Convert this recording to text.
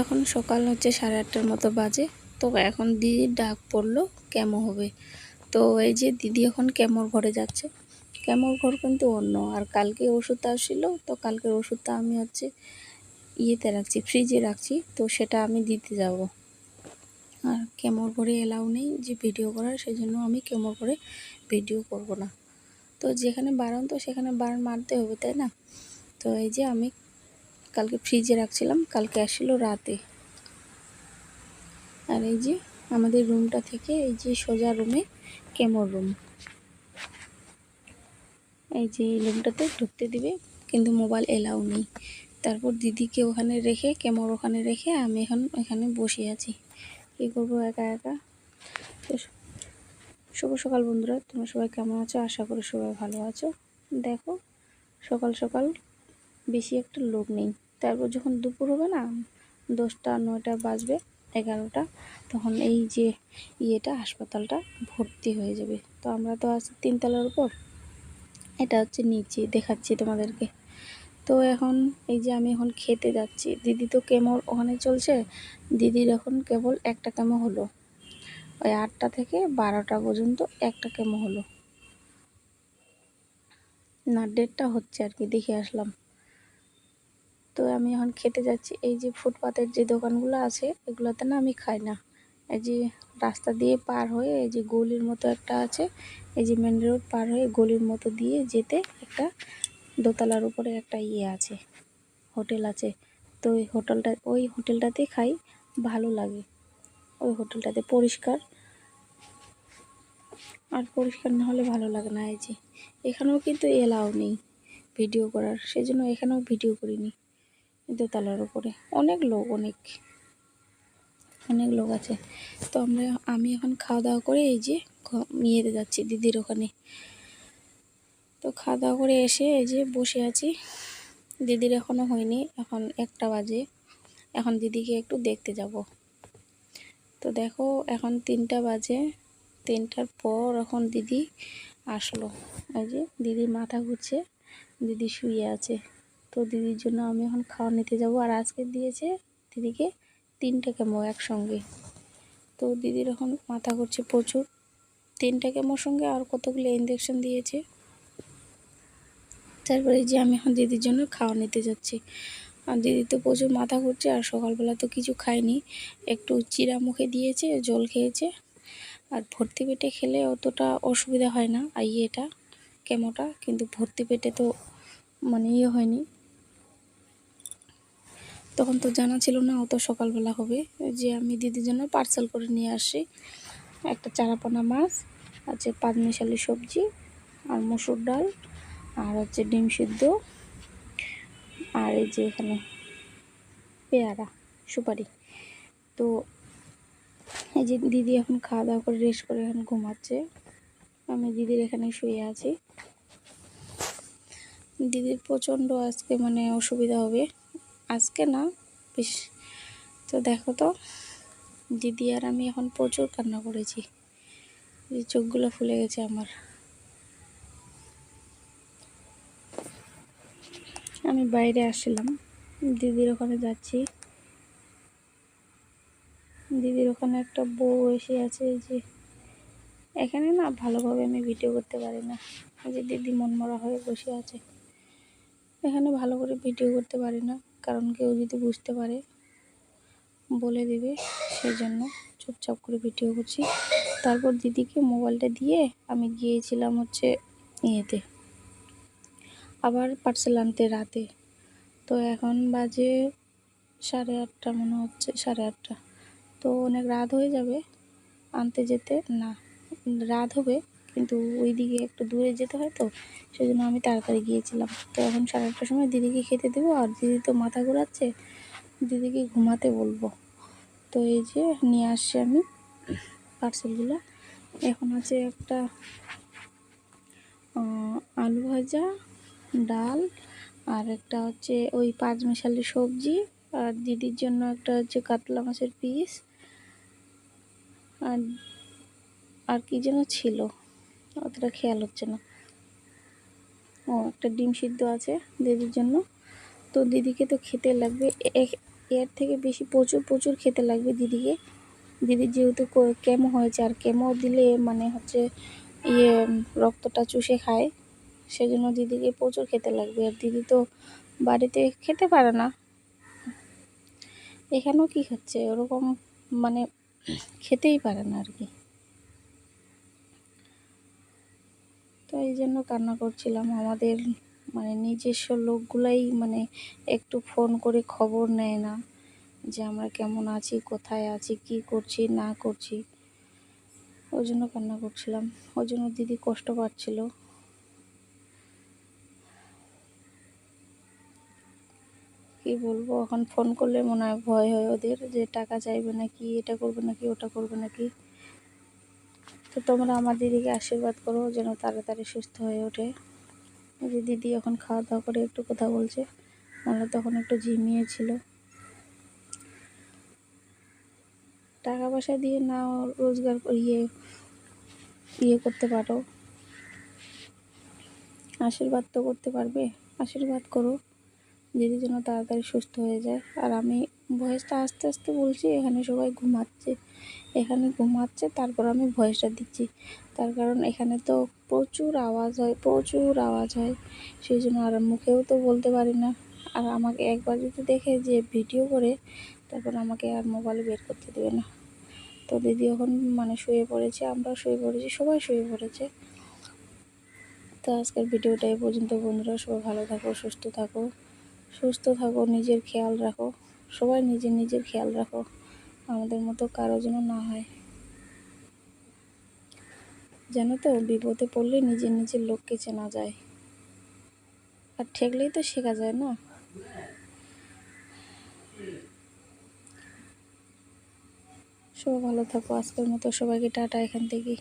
এখন সকাল হচ্ছে সাড়ে আটটার মতো বাজে, তো এখন দিদির ডাক পড়ল, কেমো হবে? তো এই যে দিদি এখন কেমোর ঘরে যাচ্ছে। কেমোর ঘর কিন্তু অন্য, আর কালকে ওষুধটা আসছিল তো কালকের ওষুধটা আমি হচ্ছে ইয়েতে রাখছি, ফ্রিজে রাখছি, তো সেটা আমি দিতে যাব। আর কেমোর ঘরে এলাও নেই যে ভিডিও করার সেই জন্য আমি কেমোর ঘরে ভিডিও করব না। তো যেখানে বারণ তো সেখানে বারণ মারতে হবে, তাই না? তো এই যে আমি কালকে ফ্রিজে রাখছিলাম, কালকে আসলো রাতে। আর এই যে আমাদের রুমটা থেকে এই যে সোজা রুমে কেমোর রুম। এই যে এই রুমটাতে ঢুকতে দিবে, কিন্তু মোবাইল এলাও নেই। তারপর দিদিকে ওখানে রেখে, কেমোর ওখানে রেখে আমি এখন এখানে বসে আছি। কী করব একা একা? তো শুভ সকাল বন্ধুরা, তোমরা সবাই কেমন আছো? আশা করি সবাই ভালো আছো। দেখো, সকাল সকাল বেশি একটা লোক নেই। তারপর যখন দুপুর হবে না, দশটা নয়টা বাজবে, এগারোটা, তখন এই যে ইয়েটা, হাসপাতালটা ভর্তি হয়ে যাবে। তো আমরা তো আছি তিনতলার উপর। এটা হচ্ছে নিচে, দেখাচ্ছি তোমাদেরকে। তো এখন এই যে আমি এখন খেতে যাচ্ছি। দিদি তো কেমন ওখানে চলছে? দিদির এখন কেবল একটা কেমো হলো? ওই আটটা থেকে বারোটা পর্যন্ত একটা কেমো হলো? না ডেটটা হচ্ছে আর কি, দেখে আসলাম। তো আমি এখন খেতে যাচ্ছি। এই যে ফুটপাতের যে দোকানগুলো আছে, এগুলোতে না আমি খাই না। এই যে রাস্তা দিয়ে পার হয়ে এই যে গলির মতো একটা আছে, এই যে মেন রোড পার হয়ে গলির মতো দিয়ে যেতে একটা দোতলার উপরে একটা ইয়ে আছে, হোটেল আছে। তো ওই হোটেলটা, ওই হোটেলটাতে খাই, ভালো লাগে। ওই হোটেলটাতে পরিষ্কার। আর পরিষ্কার না হলে ভালো লাগে না এই যে। এখানেও কিন্তু এলাও নেই ভিডিও করার সেই জন্য এখানেও ভিডিও করিনি। দোতলার উপরে। অনেক লোক, অনেক অনেক লোক আছে। তো আমরা, আমি এখন খাওয়া দাওয়া করে এই যে নিয়ে যাচ্ছি দিদির ওখানে। তো খাওয়া দাওয়া করে এসে এই যে বসে আছি। দিদির এখনও হয়নি, এখন একটা বাজে। এখন দিদিকে একটু দেখতে যাব। তো দেখো, এখন তিনটা বাজে। তিনটার পর এখন দিদি আসলো। এই যে দিদির মাথা ঘুরছে, দিদি শুয়ে আছে। তো দিদির জন্য আমি এখন খাওয়া নিতে যাব। আর আজকে দিয়েছে দিদিকে তিনটে কেমো একসঙ্গে। তো দিদির এখন মাথা করছে প্রচুর। তিনটে কেমোর সঙ্গে আর কতগুলো ইঞ্জেকশন দিয়েছে। তারপরে যে আমি এখন দিদির জন্য খাওয়া নিতে যাচ্ছি। আর দিদি তো প্রচুর মাথা ঘুরছে আর সকালবেলা তো কিছু খায়নি। একটু চিরা মুখে দিয়েছে, জল খেয়েছে। আর ভর্তি পেটে খেলে অতটা অসুবিধা হয় না আর ইয়েটা কেমোটা। কিন্তু ভর্তি পেটে তো মানে ইয়ে হয়নি। তখন তো জানা ছিল না অত সকালবেলা হবে। যে আমি দিদির জন্য পার্সেল করে নিয়ে আসি। একটা চারাপোনা মাছ, আছে পাঁচমিশালি সবজি, আর মসুর ডাল, আর হচ্ছে ডিম সিদ্ধ, আর এই যে এখানে পেয়ারা, সুপারি। তো এই যে দিদি এখন খাওয়া দাওয়া করে রেস্ট করে এখন ঘুমাচ্ছে। আমি দিদির এখানে শুয়ে আছি। দিদির প্রচণ্ড আজকে মানে অসুবিধা হবে। আজকে না, বেশ। তো দেখো তো, দিদি আর আমি এখন প্রচুর কান্না করেছি। চোখগুলো ফুলে গেছে আমার। আমি বাইরে আসলাম দিদির ওখানে যাচ্ছি। দিদির ওখানে একটা বউ এসে আছে যে, এখানে না ভালোভাবে আমি ভিডিও করতে পারি না। যে দিদি মনমরা হয়ে বসে আছে। এখানে ভালো করে ভিডিও করতে পারি না। কারণ কেউ যদি বুঝতে পারে, বলে দেবে সেই জন্য চুপচাপ করে ভিডিও করছি। তারপর দিদিকে মোবাইলটা দিয়ে আমি গিয়েছিলাম হচ্ছে ইয়েতে, আবার পার্সেল আনতে রাতে। তো এখন বাজে সাড়ে আটটা, মনে হচ্ছে সাড়ে আটটা। তো অনেক রাত হয়ে যাবে আনতে যেতে, না, রাত হবে কিন্তু ওই দিকে একটু দূরে যেতে হয় তো সেই জন্য আমি তাড়াতাড়ি গিয়েছিলাম। তো এখন সাড়ে আটটার সময় দিদিকে খেতে দেবো, আর দিদি তো মাথা ঘোরাচ্ছে, দিদিকে ঘুমাতে বলব। তো এই যে নিয়ে আসছি আমি পার্সেলগুলো এখন আছে একটা আলু ভাজা, ডাল, আর একটা হচ্ছে ওই পাঁচ মিশালি সবজি, আর দিদির জন্য একটা হচ্ছে কাতলা মাছের পিস, আর আর কি যেন ছিল। অতটা খেয়াল হচ্ছে না। ও, একটা ডিম সিদ্ধ আছে দিদির জন্য। তো দিদিকে তো খেতে লাগবে। এর থেকে বেশি প্রচুর প্রচুর খেতে লাগবে দিদিকে। দিদির যেহেতু কেমো হয়েছে, আর কেমো দিলে মানে হচ্ছে ইয়ে রক্তটা চুষে খায়। সেজন্য দিদিকে প্রচুর খেতে লাগবে। আর দিদি তো বাড়িতে খেতে পারে না। এখানেও কি হচ্ছে ওরকম মানে খেতেই পারে না আর কি। তো এই জন্য কান্না করছিলাম। আমাদের মানে নিজস্ব লোকগুলাই মানে একটু ফোন করে খবর নেয় না যে আমরা কেমন আছি, কোথায় আছি, কি করছি, না করছি। ওই জন্য কান্না করছিলাম। ওই জন্য দিদি কষ্ট পাচ্ছিল। কি বলব, এখন ফোন করলে মনে হয় ভয় হয় ওদের যে টাকা চাইবে নাকি, এটা করবে নাকি, ওটা করবে নাকি। তো তোমরা আমার দিদিকে আশীর্বাদ করো যেন তাড়াতাড়ি সুস্থ হয়ে ওঠে। যে দিদি এখন খাওয়া দাওয়া করে একটু কথা বলছে। নাহলে তখন একটু ঝিমিয়েছিল টাকা পয়সা দিয়ে না রোজগার ইয়ে ইয়ে করতে পারো। আশীর্বাদ তো করতে পারবে। আশীর্বাদ করো। দিদি যেন তাড়াতাড়ি সুস্থ হয়ে যায়। আর আমি ভয়েসটা আস্তে আস্তে বলছি, এখানে সবাই ঘুমাচ্ছে। এখানে ঘুমাচ্ছে, তারপর আমি ভয়েসটা দিচ্ছি। তার কারণ এখানে তো প্রচুর আওয়াজ হয়, প্রচুর আওয়াজ হয়। সেই জন্য আর মুখেও তো বলতে পারি না। আর আমাকে একবার যদি দেখে যে ভিডিও করে, তারপর আমাকে আর মোবাইলে বের করতে দেবে না। তো দিদি এখন মানে শুয়ে পড়েছে আমরাও শুয়ে পড়েছি, সবাই শুয়ে পড়েছে। তো আজকের ভিডিওটা এই পর্যন্ত, বন্ধুরা। সবাই ভালো থাকো, সুস্থ থাকো। সুস্থ থাকো, নিজের খেয়াল রাখো। সবাই নিজের নিজের খেয়াল রাখো। আমাদের মতো কারও যেন না হয়। জানো তো বিপদে পড়লে নিজের নিজের লোককে চেনা যায়। আর ঠেকলেই তো শেখা যায় না? সবাই ভালো থাকো। আজকের মতো সবাইকে টাটা এখান থেকে।